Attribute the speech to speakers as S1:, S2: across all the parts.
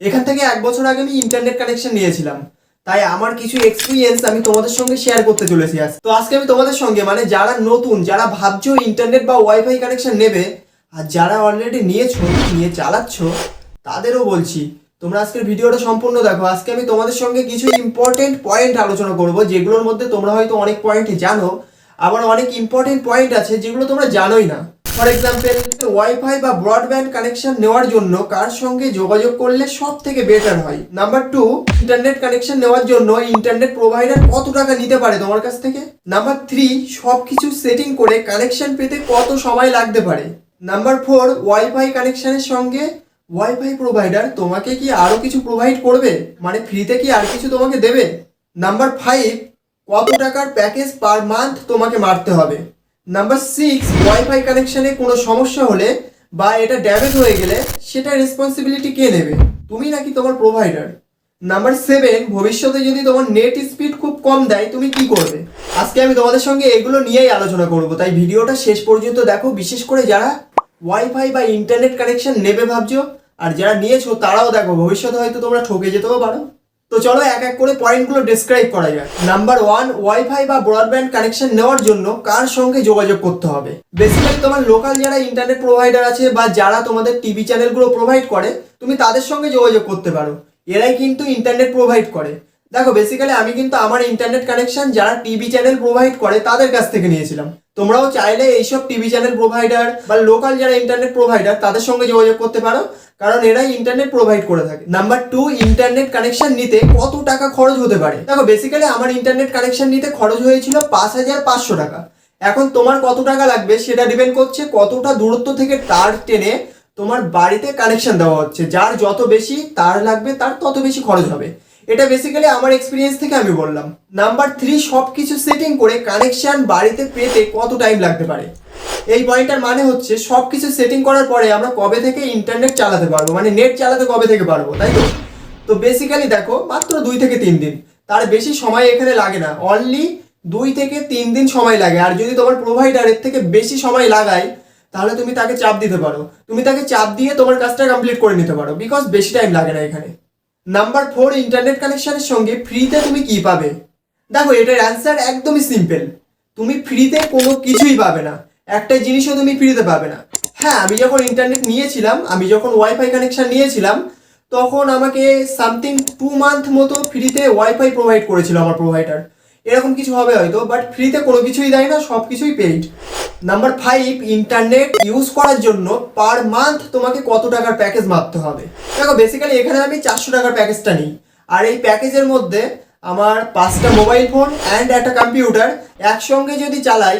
S1: এখান থেকে এক বছর আগে আমি ইন্টারনেট কানেকশন নিয়েছিলাম। তাই আমার কিছু এক্সপিরিয়েন্স আমি তোমাদের সঙ্গে শেয়ার করতে চলেছি আজ। তো আজকে আমি তোমাদের সঙ্গে মানে যারা নতুন, যারা ভাবছ ইন্টারনেট বা ওয়াইফাই কানেকশন নেবে, আর যারা অলরেডি নিয়েছো, নিয়ে চালাচ্ছ, তাদেরও বলছি, তোমরা আজকের ভিডিওটা সম্পূর্ণ দেখো। আজকে আমি তোমাদের সঙ্গে কিছু ইম্পর্টেন্ট পয়েন্ট আলোচনা করব, যেগুলোর মধ্যে তোমরা হয়তো অনেক পয়েন্টই জানো, আবার অনেক ইম্পর্টেন্ট পয়েন্ট আছে যেগুলো তোমরা জানোই না। ফর এক্সাম্পল ওয়াইফাই বা ব্রডব্যান্ড কানেকশন নেওয়ার জন্য কার সঙ্গে যোগাযোগ করলে সব থেকে বেটার হয়? নাম্বার টু ইন্টারনেট কানেকশন নেওয়ার জন্য ইন্টারনেট প্রোভাইডার কত টাকা নিতে পারে তোমার কাছ থেকে? নাম্বার থ্রি সব কিছু সেটিং করে কানেকশন পেতে কত সময় লাগতে পারে? নাম্বার ফোর ওয়াইফাই কানেকশনের সঙ্গে ওয়াইফাই প্রোভাইডার তোমাকে কি আরও কিছু প্রোভাইড করবে? মানে ফ্রিতে কি আর কিছু তোমাকে দেবে? নাম্বার ফাইভ কত টাকার প্যাকেজ পার মান্থ তোমাকে মারতে হবে? নাম্বার সিক্স ওয়াইফাই কানেকশানে কোনো সমস্যা হলে বা এটা ড্যামেজ হয়ে গেলে সেটা রেসপন্সিবিলিটি কে নেবে? তুমি নাকি তোমার প্রোভাইডার নাম্বার সেভেন ভবিষ্যতে যদি তোমার নেট স্পিড খুব কম দেয়, তুমি কি করবে? আজকে আমি তোমাদের সঙ্গে এগুলো নিয়েই আলোচনা করব। তাই ভিডিওটা শেষ পর্যন্ত দেখো। বিশেষ করে যারা ওয়াইফাই বা ইন্টারনেট কানেকশন নেবে ভাবছ, আর যারা নিয়েছো, তারাও দেখো। ভবিষ্যতে হয়তো তোমরা ঠকে যেতেও পারো। তো চলো এক এক করে পয়েন্টগুলো ডিসক্রাইব করা যাক। নাম্বার ওয়ান ওয়াইফাই বা ব্রডব্যান্ড কানেকশন নেওয়ার জন্য কার সঙ্গে যোগাযোগ করতে হবে? বেসিক্যালি তোমার লোকাল যারা ইন্টারনেট প্রোভাইডার আছে বা যারা তোমাদের টিভি চ্যানেলগুলো প্রোভাইড করে, তুমি তাদের সঙ্গে যোগাযোগ করতে পারো। এরাই কিন্তু ইন্টারনেট প্রোভাইড করে। দেখো বেসিক্যালি আমি কিন্তু আমার ইন্টারনেট কানেকশন যারা টিভি চ্যানেল প্রোভাইড করে, তাদের কাছ থেকে নিয়েছিলাম। তোমরাও চাইলে এইসব টিভি চ্যানেল প্রোভাইডার বা লোকাল যারা ইন্টারনেট প্রোভাইডার তাদের সঙ্গে যোগাযোগ করতে পারো। কারণ এরা ইন্টারনেট প্রোভাইড করে থাকে। নাম্বার টু ইন্টারনেট কানেকশন নিতে কত টাকা খরচ হতে পারে? দেখো বেসিক্যালি আমার ইন্টারনেট কানেকশন নিতে খরচ হয়েছিল পাঁচ হাজার পাঁচশো টাকা। এখন তোমার কত টাকা লাগবে সেটা ডিপেন্ড করছে কতটা দূরত্ব থেকে তার টেনে তোমার বাড়িতে কানেকশন দেওয়া হচ্ছে। যার যত বেশি তার লাগবে, তার তত বেশি খরচ হবে। এটা বেসিক্যালি আমার এক্সপিরিয়েন্স থেকে আমি বললাম। নাম্বার থ্রি সব কিছু সেটিং করে কানেকশন বাড়িতে পেতে কত টাইম লাগতে পারে? এই পয়েন্টটার মানে হচ্ছে সব কিছু সেটিং করার পরে আমরা কবে থেকে ইন্টারনেট চালাতে পারব? মানে নেট চালাতে কবে থেকে পারব, তাই তো? তো বেসিক্যালি দেখো, মাত্র দুই থেকে তিন দিন। তার বেশি সময় এখানে লাগে না। অনলি দুই থেকে তিন দিন সময় লাগে। আর যদি তোমার প্রোভাইডারের থেকে বেশি সময় লাগায়, তাহলে তুমি তাকে চাপ দিতে পারো। তুমি তাকে চাপ দিয়ে তোমার কাজটা কমপ্লিট করে নিতে পারো। বিকজ বেশি টাইম লাগে না এখানে। নাম্বার ফোর ইন্টারনেট কানেকশনের সঙ্গে ফ্রিতে তুমি কি পাবে? দেখো, এটার অ্যান্সার একদমই সিম্পল তুমি ফ্রিতে কোনো কিছুই পাবে না। একটা জিনিসও তুমি ফ্রিতে পাবে না। হ্যাঁ আমি যখন ইন্টারনেট নিয়েছিলাম, আমি যখন ওয়াইফাই কানেকশন নিয়েছিলাম, তখন আমাকে সামথিং টু মান্থ মতো ফ্রিতে ওয়াইফাই প্রোভাইড করেছিল আমার প্রোভাইডার এরকম কিছু হবে হয়তো বাট ফ্রিতে কোনো কিছুই দেয় না সব কিছুই paid number five internet use করার জন্য পার মান্থ তোমাকে কত টাকার প্যাকেজ মাপতে হবে? দেখো বেসিক্যালি এখানে আমি চারশো টাকার প্যাকেজটা নিই। আর এই প্যাকেজের মধ্যে আমার পাঁচটা মোবাইল ফোন অ্যান্ড একটা কম্পিউটার একসঙ্গে যদি চালাই,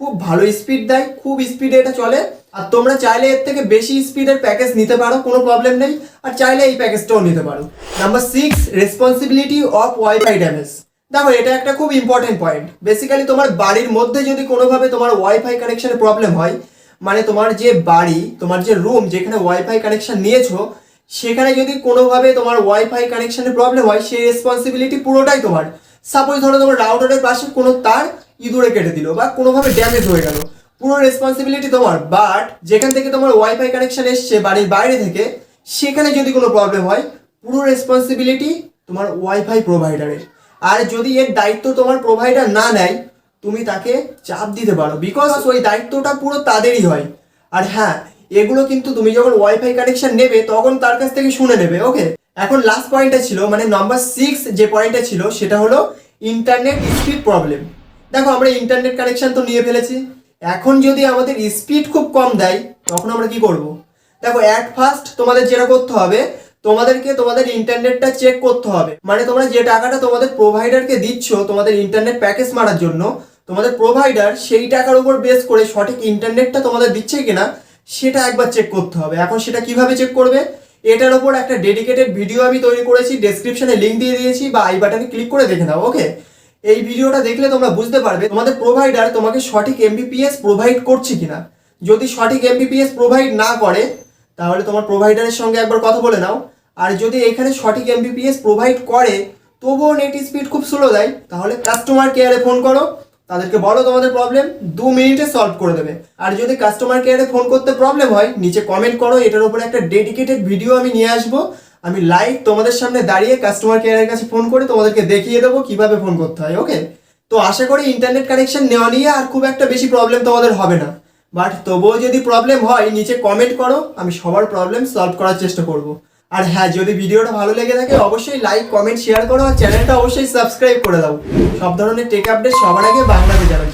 S1: খুব ভালো স্পিড দেয়, খুব স্পিডে এটা চলে। আর তোমরা চাইলে এর থেকে বেশি স্পিডের প্যাকেজ নিতে পারো, কোনো প্রবলেম নেই। আর চাইলে এই প্যাকেজটাও নিতে পারো। Number six responsibility of wifi damage দেখো, এটা একটা খুব ইম্পর্টেন্ট পয়েন্ট বেসিক্যালি তোমার বাড়ির মধ্যে যদি কোনোভাবে তোমার ওয়াইফাই কানেকশনে প্রবলেম হয় মানে তোমার যে বাড়ি, তোমার যে রুম যেখানে ওয়াইফাই কানেকশন নিয়েছো, সেখানে যদি কোনোভাবে তোমার ওয়াইফাই কানেকশনে প্রবলেম হয়, সেই রেসপন্সিবিলিটি পুরোটাই তোমার। সাপোজ ধরো তোমার রাউটারের পাশে কোনো তার ইঁদুরে কেটে দিল বা কোনোভাবে ড্যামেজ হয়ে গেল। পুরো রেসপন্সিবিলিটি তোমার। বাট যেখান থেকে তোমার ওয়াইফাই কানেকশন এসছে বাড়ির বাইরে থেকে, সেখানে যদি কোনো প্রবলেম হয়, পুরো রেসপন্সিবিলিটি তোমার ওয়াইফাই প্রোভাইডারের আর যদি এর দায়িত্ব তোমার প্রোভাইডার না নেয়, তুমি তাকে চাপ দিতে পারো। বিকজ ওই দায়িত্বটা পুরো তাদেরই হয়। আর হ্যাঁ এগুলো কিন্তু তুমি যখন ওয়াইফাই কানেকশন নেবে, তখন তার কাছ থেকে শুনে নেবে ওকে এখন লাস্ট পয়েন্টটা ছিল মানে নাম্বার সিক্স যে পয়েন্টটা ছিল, সেটা হলো ইন্টারনেট স্পিড প্রবলেম দেখো, আমরা ইন্টারনেট কানেকশন তো নিয়ে ফেলেছি। এখন যদি আমাদের স্পিড খুব কম দেয়, তখন আমরা কি করব? দেখো অ্যাট ফার্স্ট তোমাদের যেটা করতে হবে তোমাদেরকে তোমাদের ইন্টারনেটটা চেক করতে হবে। মানে তোমরা যে টাকাটা তোমাদের প্রোভাইডারকে দিচ্ছ, তোমাদের ইন্টারনেট প্যাকেজ মারার জন্য, তোমাদের প্রোভাইডার সেই টাকার উপর বেস করে সঠিক ইন্টারনেটটা তোমাদের দিচ্ছে কিনা, সেটা একবার চেক করতে হবে। এখন সেটা কীভাবে চেক করবে? এটার ওপর একটা ডেডিকেটেড ভিডিও আমি তৈরি করেছি ডেসক্রিপশনে লিঙ্ক দিয়ে দিয়েছি বা আই বাটনে ক্লিক করে দেখে নাও ওকে এই ভিডিওটা দেখলে তোমরা বুঝতে পারবে তোমাদের প্রোভাইডার তোমাকে সঠিক এমবিপিএস প্রোভাইড করছে কিনা। যদি সঠিক এমবিপিএস প্রোভাইড না করে তাহলে তোমার প্রোভাইডারের সঙ্গে একবার কথা বলে নাও। আর যদি এখানে সঠিক এমবিপিএস প্রোভাইড করে, তবুও নেট স্পিড খুব স্লো দেয়, তাহলে কাস্টমার কেয়ারে ফোন করো। তাদেরকে বলো তোমাদের প্রবলেম দু মিনিটে সলভ করে দেবে। আর যদি কাস্টমার কেয়ারে ফোন করতে প্রবলেম হয়, নিচে কমেন্ট করো, এটার উপরে একটা ডেডিকেটেড ভিডিও আমি নিয়ে আসব। আমি লাইভ তোমাদের সামনে দাঁড়িয়ে কাস্টমার কেয়ারের কাছে ফোন করে তোমাদেরকে দেখিয়ে দেবো কীভাবে ফোন করতে হয় ওকে তো আশা করি ইন্টারনেট কানেকশন নেওয়া নিয়ে আর খুব একটা বেশি প্রবলেম তোমাদের হবে না। বাট তবুও যদি প্রবলেম হয়, নিচে কমেন্ট করো, আমি সবার প্রবলেম সলভ করার চেষ্টা করব। আর হ্যাঁ যদি ভিডিওটা ভালো লেগে থাকে, অবশ্যই লাইক কমেন্ট শেয়ার করো, আর চ্যানেলটা অবশ্যই সাবস্ক্রাইব করে দাও। সব ধরনের টেক আপডেট সবার আগে বাংলাতে জন্য